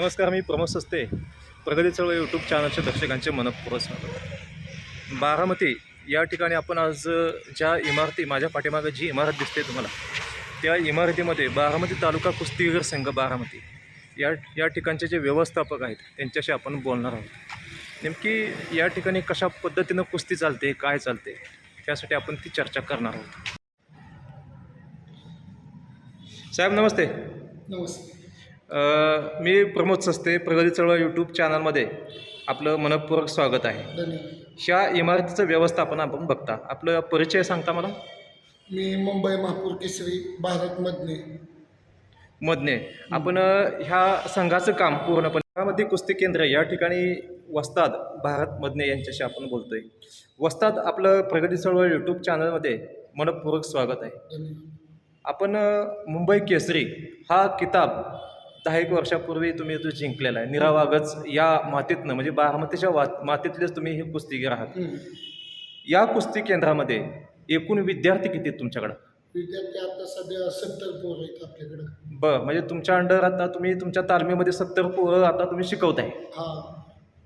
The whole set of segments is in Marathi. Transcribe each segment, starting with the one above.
नमस्कार मी प्रमोद सस्ते प्रगती चळवळ यूट्यूब चॅनलच्या दर्शकांचे मनपूर्वक स्वागत. बारामती या ठिकाणी आपण आज ज्या इमारती माझ्या पाठीमागे जी इमारत दिसते तुम्हाला त्या इमारतीमध्ये बारामती तालुका कुस्तीगीर संघ बारामती या या ठिकाणचे जे व्यवस्थापक आहेत त्यांच्याशी आपण बोलणार आहोत. नेमकी या ठिकाणी कशा पद्धतीनं कुस्ती चालते काय चालते त्यासाठी आपण ती चर्चा करणार आहोत. साहेब नमस्ते. नमस्ते. मी प्रमोद सस्ते प्रगती चळवळ यूट्यूब चॅनलमध्ये आपलं मनपूर्वक स्वागत आहे. ह्या इमारतीचं व्यवस्थापन आपण बघता. आपलं परिचय सांगता मला? मी मुंबई महापूर केसरी भारत मधने मधने आपण ह्या संघाचं काम पूर्णपणे त्यामध्ये कुस्ती केंद्र या ठिकाणी वस्ताद भारत मधने यांच्याशी आपण बोलतोय. वस्ताद आपलं प्रगती चळवळ यूट्यूब चॅनलमध्ये मनपूर्वक स्वागत आहे. आपण मुंबई केसरी हा किताब दहा एक वर्षापूर्वी तुम्ही तो जिंकलेला आहे. निरावागच या मातीतनं म्हणजे बारामतीच्या वा मातीतलेच तुम्ही हे कुस्तीगीर आहात. या कुस्ती केंद्रामध्ये एकूण विद्यार्थी किती आहेत तुमच्याकडं? विद्यार्थी आता सध्या सत्तर पोर आहेत आपल्याकडं. बरं म्हणजे तुमच्या अंडर आता तुम्ही तुमच्या तालमीमध्ये सत्तर पोरं आता तुम्ही शिकवताय. हा.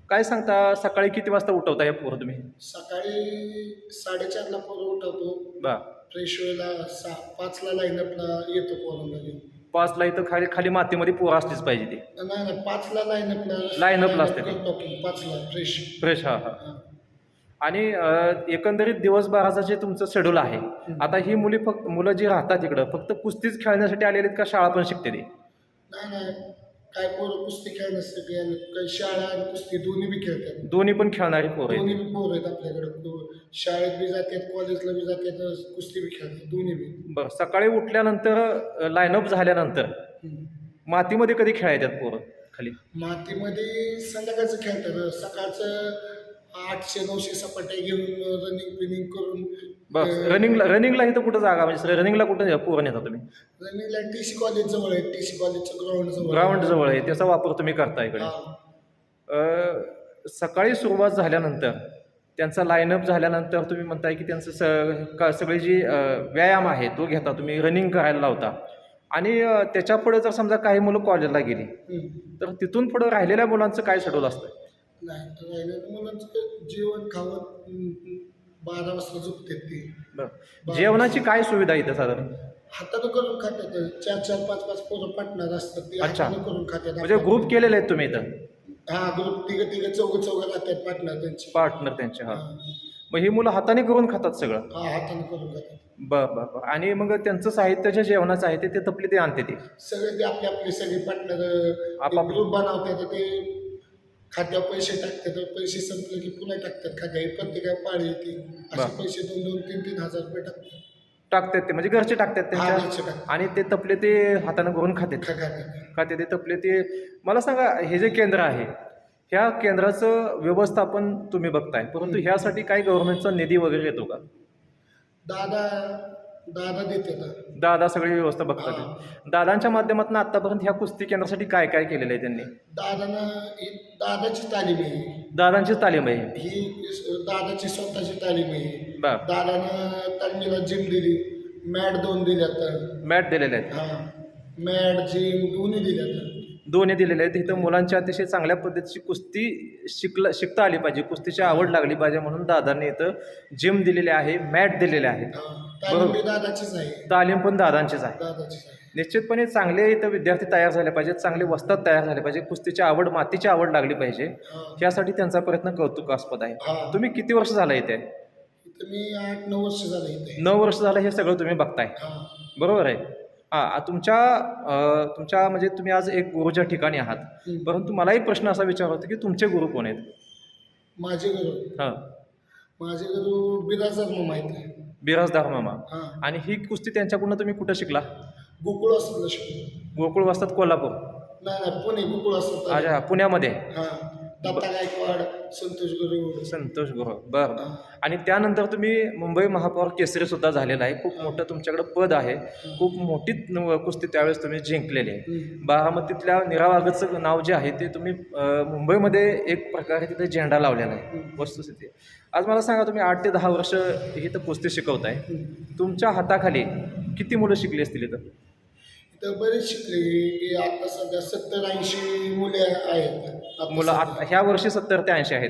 काय सांगता सकाळी किती वाजता उठवता हे पोरं तुम्ही? सकाळी साडेचारला पोरं उठवतो. बा फ्रेश व्हायला सहा पाचला लाईनअपला येतो पोरांना घेऊन. पाचला इथं खाली खाली मातीमध्ये पोरं असलीच पाहिजे ते. नाही नाही पाचला लाईनअपला Line-up ला असते ते. पाचला फ्रेश फ्रेश हा हा. आणि अ, एकंदरीत दिवसभराचं जे तुमचं शेड्यूल आहे आता ही मुली फक्त मुलं जी राहतात इकडं फक्त कुस्तीच खेळण्यासाठी आलेली आहेत का शाळा पण शिकते ते? नाही नाही. काय पोरं कुस्ती खेळण्यासाठी आले काही शाळा आणि कुस्ती दोन्ही बी खेळतात. दोन्ही पण खेळणारी पोरं आहेत. दोन्ही बी पोर आहेत आपल्याकडे. दो- शाळेत बी जातात कॉलेजला बी जातात कुस्ती बी खेळतात दोन्ही बी. बरं सकाळी उठल्यानंतर लाईनअप झाल्यानंतर हम्म. मातीमध्ये कधी खेळायच्यात पोरं खाली? मातीमध्ये संध्याकाळचं खेळतात. सकाळचं आठशे नऊशे सपाट्या घेऊन रनिंग पिनिंग करून बस रनिंगला रनिंगला इथं कुठं जागा? म्हणजे रनिंगला कुठं पोरं नेता तुम्ही? रनिंगला टी सी कॉलेज जवळ आहे. टी सी कॉलेजचं ग्राउंड जवळ आहे. ग्राउंड जवळ आहे. त्याचा वापर तुम्ही करता इकडे. अ, सकाळी सुरुवात झाल्यानंतर त्यांचा लाईनअप झाल्यानंतर तुम्ही म्हणताय की त्यांचं स का सगळी जी अ, व्यायाम आहे तो घेता. तुम्ही रनिंग करायला लावता. आणि अ, त्याच्या पुढे जर समजा काही मुलं कॉलेजला गेली हम्म. तर तिथून पुढं राहिलेल्या मुलांचं काय शेड्यूल असतं नाही मुलांचं जेवण खावं हम्म, बारा वाजता झोपतात ते. बरं. जेवणाची काय सुविधा इथं साधारण? हातानं करून खातात. चार चार पाच पाच पोरं पार्टनर असतात. ते अच्छा. हातानं करून खातात म्हणजे ग्रुप केलेले आहेत तुम्ही इथं? हा ग्रुप तिघं तिघं चौघं चौघं राहतात पार्टनर त्यांचे. पार्टनर त्यांचे हा. मग ही मुलं हाताने करून खातात सगळं? हा, हातानं करून खातात. बर बर बर. आणि मग त्यांचं साहित्य जे जेवणाचं आहे ते ते तपले ते आणते ते? सगळे ते आपले आपले सगळे पार्टनर आपापले. ग्रुप बनवतात ते खात्यावर पैसे टाकतात पैसे संपले की पुन्हा टाकतात खात्या प्रत्येकाला पाळी येते. असे बरं. पैसे दोन दोन तीन तीन हजार रुपये टाकतात. टाकतात ते म्हणजे घरचे टाकतात हा, त्यांच्या? टाकतात. आणि ते तपले ते हाताने करून खातात. खा- खात्यात खाते ते तपले ते. मला सांगा हे जे केंद्र आहे ह्या केंद्राचं व्यवस्थापन तुम्ही बघताय परंतु ह्यासाठी काही गव्हर्नमेंटचा निधी वगैरे येतो का? दादा दादा देतात दादा सगळी व्यवस्था बघतात. दादांच्या माध्यमातून आतापर्यंत ह्या कुस्ती केंद्रासाठी काय काय केलेलं आहे त्यांनी? दादानं ही दादाची तालीम आहे. दादांची तालीम आहे. ही दादाची स्वतःची तालीम आहे. बर. दादानं तालमीला जिम दिली. मॅट दोन दिल्यात. मॅट दिलेले आहेत. हा. मॅट जिम दोन्ही दिल्यात. दोन्ही दिलेले आहेत. इथं मुलांची अतिशय चांगल्या पद्धतीची कुस्ती शिकला शिकता आली पाहिजे. कुस्तीची आवड लागली पाहिजे म्हणून दादांनी इथं जिम दिलेले आहे मॅट दिलेले आहेत. हा, तालीम बी दादाचीच आहे. तालीम पण दादांचीच आहे. दादाचीच आहे. निश्चितपणे चांगले इथं विद्यार्थी तयार झाले पाहिजेत चांगले वस्ताद तयार झाले पाहिजे कुस्तीची आवड मातीची आवड लागली पाहिजे. हा. यासाठी त्यांचा प्रयत्न कौतुकास्पद आहे. तुम्ही किती वर्ष झालं इथे? इथं मी आठ नऊ वर्ष झालं इथे. नऊ वर्ष झालं हे सगळं तुम्ही बघताय. हा. बरोबर आहे. हां तुमच्या अं, तुमच्या म्हणजे तुम्ही आज एक गुरुच्या ठिकाणी आहात. हम्म. परंतु मला एक प्रश्न असा विचार होता की तुमचे गुरु कोण आहेत? माझे गुरु. हां. माझे गुरु बिराजदार मामा आहेत. बिराजदार मामा हा. आणि ही कुस्ती त्यांच्याकडून तुम्ही कुठं शिकला? गोकुळ असतात गोकुळ वस्तात कोल्हापूर. नाही नाही पुणे गोकुळ असतात अच्छा पुण्यामध्ये. हा. दत्ता गायकवाड संतोष गुरु. संतोष गुरु. बरं. आणि त्यानंतर तुम्ही मुंबई महापौर केसरी सुद्धा झालेला आहे. खूप मोठं तुमच्याकडे पद आहे. खूप मोठी कुस्ती त्यावेळेस तुम्ही जिंकलेली आहे. बारामतीतल्या निरावागचं नाव जे आहे ते तुम्ही मुंबईमध्ये एक प्रकारे तिथे झेंडा लावलेला आहे. वस्तुस्थिती. आज मला सांगा तुम्ही आठ ते दहा वर्ष इथं कुस्ती शिकवताय. तुमच्या हाताखाली किती मुलं शिकली असतील इथं? इथं बरेच शिकले की आता सध्या सत्तर ऐंशी मुले आहेत. आता मुलं सध्या. आत- ह्या वर्षी सत्तर ते ऐंशी आहेत.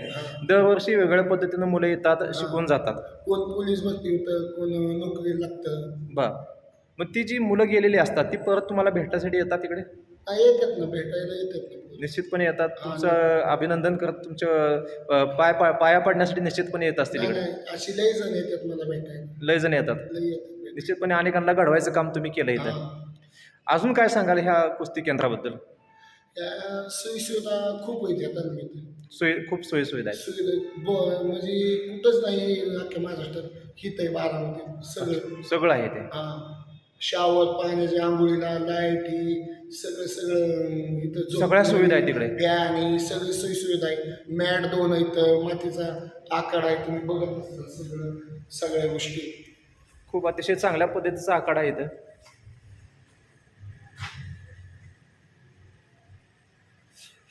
दरवर्षी वेगळ्या पद्धतीनं मुलं येतात शिकून जातात. कोण पोलीस भरती होतं कोण नोकरी लागतं. बर. मग ती जी मुलं गेलेली असतात ती परत तुम्हाला भेटण्यासाठी येतात तिकडे हा, येतात ना भेटायला येतात ना. निश्चितपणे येतात. तुमचं अभिनंदन करत तुमचं अ, पाय पाय पाया पडण्यासाठी निश्चितपणे येत असतील नाही, इकडे. नाही, अशी लई जण येतात मला भेटायला. लय जण येतात. निश्चितपणे अनेकांना घडवायचं काम तुम्ही केलं इथं. हा. अजून काय सांगाल ह्या कुस्ती केंद्राबद्दल? या सोयीसुविधा खूप आहेत या तालमीत. सोयी खूप सोयी सुविधा आहेत. सुविधा ब म्हणजे कुठंच नाही अख्ख्या महाराष्ट्रात. हित आहे बारामध्ये सगळं. सगळं आहे ते. हा. शावर पाण्याच्या आंघोळीला लाईटी सगळं सगळं इथं झोप- सगळ्या सुविधा आहेत तिकडे. फॅन आणि सगळी सोयी सुविधा आहे मॅट दोन इथं. मातीचा आकार आहे. तुम्ही बघत असाल सगळं सगळ्या गोष्टी. खूप अतिशय चांगल्या पद्धतीचा आखाडा आहे इथं.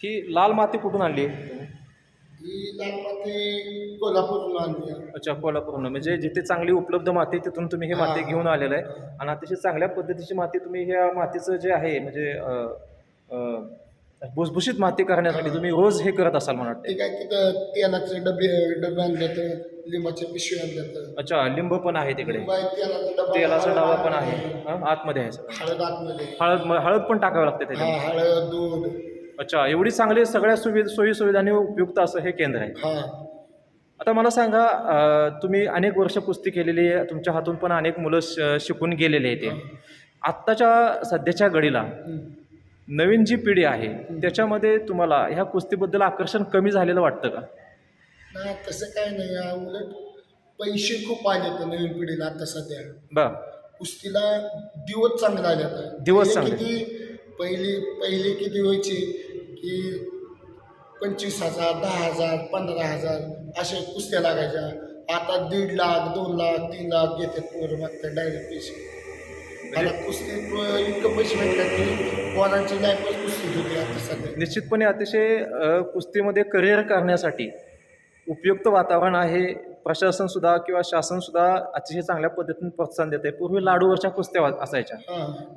ही लाल माती कुठून आणली? ही लाल माती कोल्हापूरला आणली आहे. अच्छा कोल्हापूरनं म्हणजे जिथे चांगली उपलब्ध माती तिथून तुम्ही ही माती हा. घेऊन आलेलं आहे. आणि अतिशय चांगल्या पद्धतीची माती तुम्ही ह्या मातीचं जे आहे म्हणजे अ, अ, भुसभुशीत माती करण्यासाठी तुम्ही रोज हे करत असाल मला वाटते ते काय तिथं तेलाचे डबे डबे आणले तर लिंबाचे पिशवी आणले तर अच्छा लिंब पण आहे तिकडे. तेलाचा डबा तेलाचा पण आहे. हा, आतमध्ये आहे सगळं. हळद आतमध्ये. हळद हळद पण टाकावं लागते हा त्याच्यात हळद दूध. अच्छा एवढी चांगली सगळ्या सुविधा सोयी सुविधांनी उपयुक्त असं हे केंद्र आहे. हा. आता मला सांगा अ, तुम्ही अनेक वर्ष कुस्ती केलेली आहे तुमच्या हातून पण अनेक मुलं श- शिकून गेलेले आहेत ते. आत्ताच्या सध्याच्या घडीला. नवीन जी पिढी आहे त्याच्यामध्ये तुम्हाला ह्या कुस्तीबद्दल आकर्षण कमी झालेलं वाटतं का? नाही तसं काय नाही. उलट पैसे खूप आले तर नवीन पिढीला आता सध्या. बर. कुस्तीला दिवस चांगले आले आता दिवस पहिले चांगले. किती पहिले पहिले किती व्हायचे? की पंचवीस हजार दहा हजार पंधरा हजार अशा कुस्त्या लागायच्या. आता दीड लाख दोन लाख तीन लाख घेतात पोरं मागतात डायरेक्ट पैसे. म्हणजे आता कुस्तीत अं, इतकं पैसे भेटतात की पोरांची लाईफच कुस्तीत होती आता सध्या. निश्चितपणे अतिशय कुस्तीमध्ये करिअर करण्यासाठी उपयुक्त वातावरण आहे. प्रशासनसुद्धा किंवा शासनसुद्धा अतिशय चांगल्या पद्धतीने प्रोत्साहन देते पूर्वी लाडूवरच्या कुस्त्या असायच्या.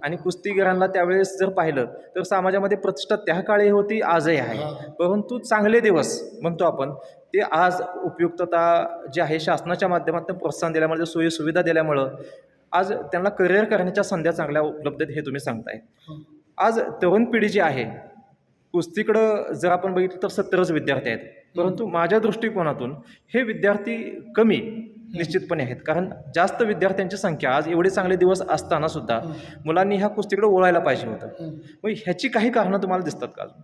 आणि कुस्तीगिरांना त्यावेळेस जर पाहिलं तर समाजामध्ये प्रतिष्ठा त्या काळी होती आजही आहे. परंतु चांगले दिवस म्हणतो आपण ते आज उपयुक्तता जी आहे शासनाच्या माध्यमातून प्रोत्साहन दिल्यामुळे सोयी सुविधा दिल्यामुळं आज त्यांना करिअर करण्याच्या संध्या चांगल्या उपलब्ध आहेत हे तुम्ही सांगताय. आज तरुण पिढी जी आहे कुस्तीकडं जर आपण बघितलं तर सत्तरच विद्यार्थी आहेत. परंतु माझ्या दृष्टिकोनातून हे विद्यार्थी कमी निश्चितपणे आहेत. कारण जास्त विद्यार्थ्यांची संख्या आज एवढे चांगले दिवस असताना सुद्धा मुलांनी ह्या कुस्तीकडे ओळायला पाहिजे होतं. मग ह्याची काही कारणं तुम्हाला दिसतात का अजून?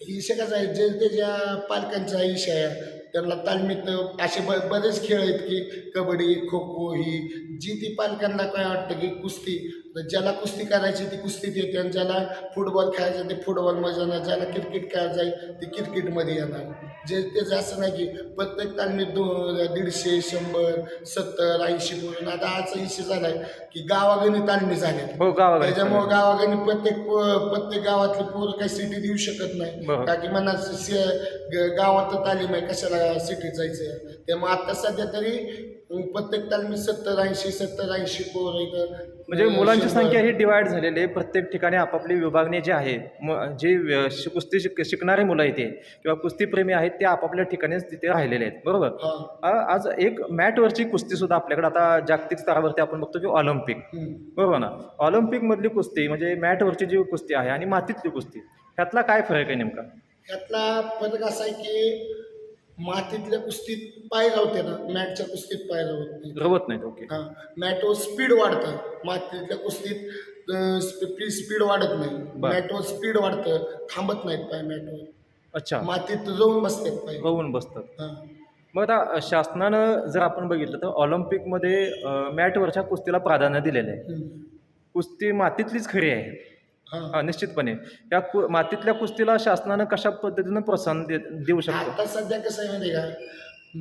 विषय कसा आहे जे त्याच्या पालकांचा विषय आहे त्यांना तालमीत असे ब बरेच खेळ आहेत की कबड्डी खो खो ही जी ती पालकांना काय वाटतं की कुस्ती ज्याला कुस्ती करायची ती कुस्तीत येते आणि ज्याला फुटबॉल खेळायचं ते फुटबॉलमध्ये जाणार. ज्याला क्रिकेट खेळायचं आहे ते क्रिकेटमध्ये येणार. जे त्याचं असं नाही की प्रत्येक तालमीत दो दीडशे शंभर सत्तर ऐंशी पोरं आता आजचा विषय झाला आहे की गावागणी तालमी झाल्या हो गावाकडे त्याच्यामुळे गावाकडे प्रत्येक पो- प्रत्येक गावातली पोरं काही सिटी देऊ शकत नाही. का की म्हणा गावात तालीम आहे कशाला सिटीत जायचं त्यामुळे आता सध्या तरी प्रत्येक तालमीत सत्तर ऐंशी सत्तर ऐंशी पोरं इथं. म्हणजे मुलांची. संख्या ही डिवाइड झालेली आहे. प्रत्येक ठिकाणी आपापली विभागणी जी आहे म जे व्य- शि- कुस्ती शिक शिकणारे मुलं इथे किंवा कुस्तीप्रेमी आहेत ते आपापल्या ठिकाणीच तिथे राहिलेले आहेत. बरोबर? हा. आ- आज एक मॅटवरची कुस्ती सुद्धा आपल्याकडे आता जागतिक स्तरावरती आपण बघतो की ऑलिम्पिक. हम्म. बरोबर ना? ऑलिम्पिकमधली कुस्ती म्हणजे मॅटवरची जी कुस्ती आहे आणि मातीतली कुस्ती ह्यातला काय फरक आहे नेमका? यातला फरक असा आहे की मातीतल्या कुस्तीत पाय राहते ना मॅटच्या कुस्तीत पाय राहत नाही. रवत नाहीत ओके हा मॅटवर स्पीड वाढतं. मातीतल्या कुस्तीत स्पीड वाढत नाही. बरं. मॅटवर स्पीड वाढतं. थांबत नाहीत पाय मॅटवर. अच्छा. मातीत जाऊन बसतात पाय. रवून बसतात. हा. मग आता शासनानं जर आपण बघितलं तर ऑलिम्पिकमध्ये अ, मॅटवरच्या कुस्तीला प्राधान्य दिलेलं आहे. हम्म. कुस्ती मातीतलीच खरी आहे. हा हा निश्चितपणे या कु मातीतल्या कुस्तीला शासनानं कशा पद्धतीनं प्रोत्साहन दे देऊ शकतो आता सध्या कसं आहे माहिती आहे का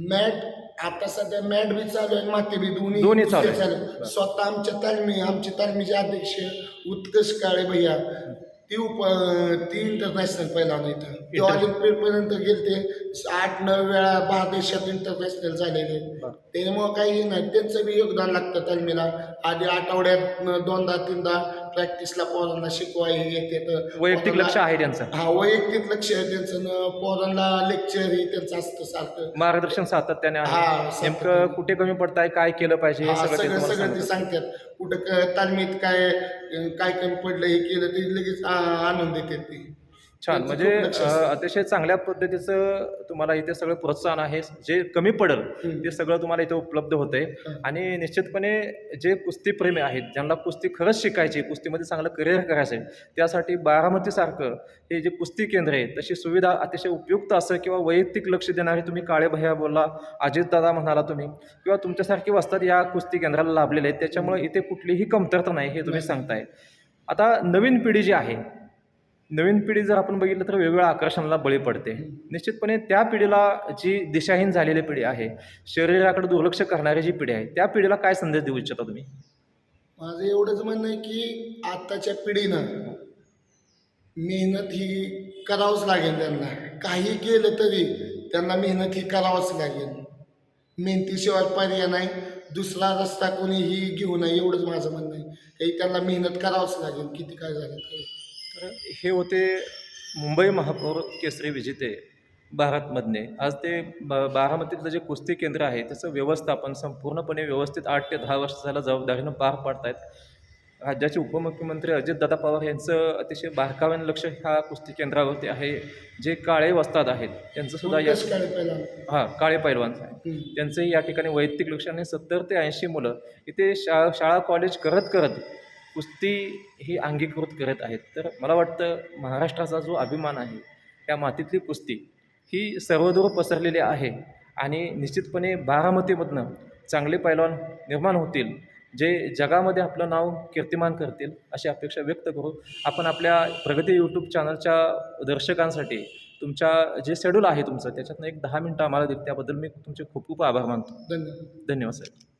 मॅट आता सध्या मॅट बी चालू आहे माती बी दोन्ही दोन्ही. चालू आहे. स्वतः आमच्या तालमी आमचे तालमीचे अध्यक्ष उत्कर्ष काळे भैया ती उप ती इंटरनॅशनल पहिला इथं ते Inter- ऑलिम्पिक पर्यंत गेलते. आठ नऊ वेळा बारा देशात इंटरनॅशनल झालेले. बरं. त्यामुळं काही नाही. त्यांचं बी योगदान लागतं तालमीला. आधी आठवड्यात न- दोनदा तीनदा प्रॅक्टिसला पोरांना शिकवाय येते तर वैयक्तिक लक्ष आहे त्यांचं. हा वैयक्तिक लक्ष आहे त्यांचं. न पोरांना लेक्चर हे त्यांचं असतं सारखं. मार्गदर्शन सातत्याने हा, आहे सातत्याने. नेमकं कुठे कमी पडताय? काय केलं पाहिजे? हे हा, सगळं ते सगळं तुम्हाला सगळं ते सांगतात. सांगतात. कुठं क- तालमीत काय काय कमी पडलं हे केलं ते लगेच आनंद आणून देतात ते. छान म्हणजे. अतिशय चांगल्या पद्धतीचं तुम्हाला इथे सगळं प्रोत्साहन आहे जे कमी पडेल. ते सगळं तुम्हाला इथे उपलब्ध होते. आणि निश्चितपणे जे कुस्तीप्रेमी आहेत ज्यांना कुस्ती खरंच शिकायची कुस्तीमध्ये चांगलं करिअर करायचं आहे त्यासाठी बारामतीसारखं हे जे कुस्ती केंद्र आहे तशी सुविधा अतिशय उपयुक्त असं किंवा वैयक्तिक लक्ष देणारे तुम्ही काळे भैया बोलला अजितदादा म्हणाला तुम्ही किंवा तुमच्यासारखे वस्तात या कुस्ती केंद्राला लाभलेले आहेत त्याच्यामुळे इथे कुठलीही कमतरता नाही हे तुम्ही. सांगताय आता नवीन पिढी जी आहे नवीन पिढी जर आपण बघितलं तर वेगवेगळ्या आकर्षणाला बळी पडते. निश्चितपणे त्या पिढीला जी दिशाहीन झालेली पिढी आहे शरीराकडे दुर्लक्ष करणारी जी पिढी आहे त्या पिढीला काय संदेश देऊ इच्छिता तुम्ही? माझं एवढंच म्हणणं आहे की आत्ताच्या पिढीनं मेहनत ही करावंच लागेल त्यांना. काही केलं तरी त्यांना मेहनत ही करावंच लागेल. मेहनतीशिवाय पर्याय नाही. दुसरा रस्ता कोणीही घेऊ नये एवढंच माझं म्हणणं आहे. काही त्यांना मेहनत करावंच लागेल. किती काय झालं तरी. तर हे होते मुंबई महापौर केसरी विजेते भारतमधने. आज ते ब बारामतीतलं जे कुस्ती केंद्र आहे त्याचं व्यवस्थापन संपूर्णपणे व्यवस्थित आठ ते दहा वर्ष झालं जबाबदारीनं पार पाडतायत. राज्याचे उपमुख्यमंत्री अजितदादा पवार यांचं अतिशय बारकाव्यानं लक्ष ह्या कुस्ती केंद्रावरती आहे. जे काळे वस्ताद आहेत त्यांचं सुद्धा या हां काळे पैलवान. त्यांचंही या ठिकाणी वैयक्तिक लक्ष आणि सत्तर ते ऐंशी मुलं इथे शा शाळा कॉलेज करत करत कुस्ती ही अंगीकृत करत आहेत. तर मला वाटतं महाराष्ट्राचा जो अभिमान आहे त्या मातीतली कुस्ती ही सर्वदूर पसरलेली आहे आणि निश्चितपणे बारामतीमधनं चांगले पैलवान निर्माण होतील जे जगामध्ये आपलं नाव कीर्तिमान करतील अशी अपेक्षा व्यक्त करू आपण आपल्या प्रगती यूट्यूब चॅनलच्या दर्शकांसाठी तुमच्या जे शेड्यूल आहे तुमचं त्याच्यातनं एक दहा मिनटं आम्हाला दिली त्याबद्दल मी तुमचे खूप खूप आभार मानतो. धन्यवाद. धन्यवाद साहेब.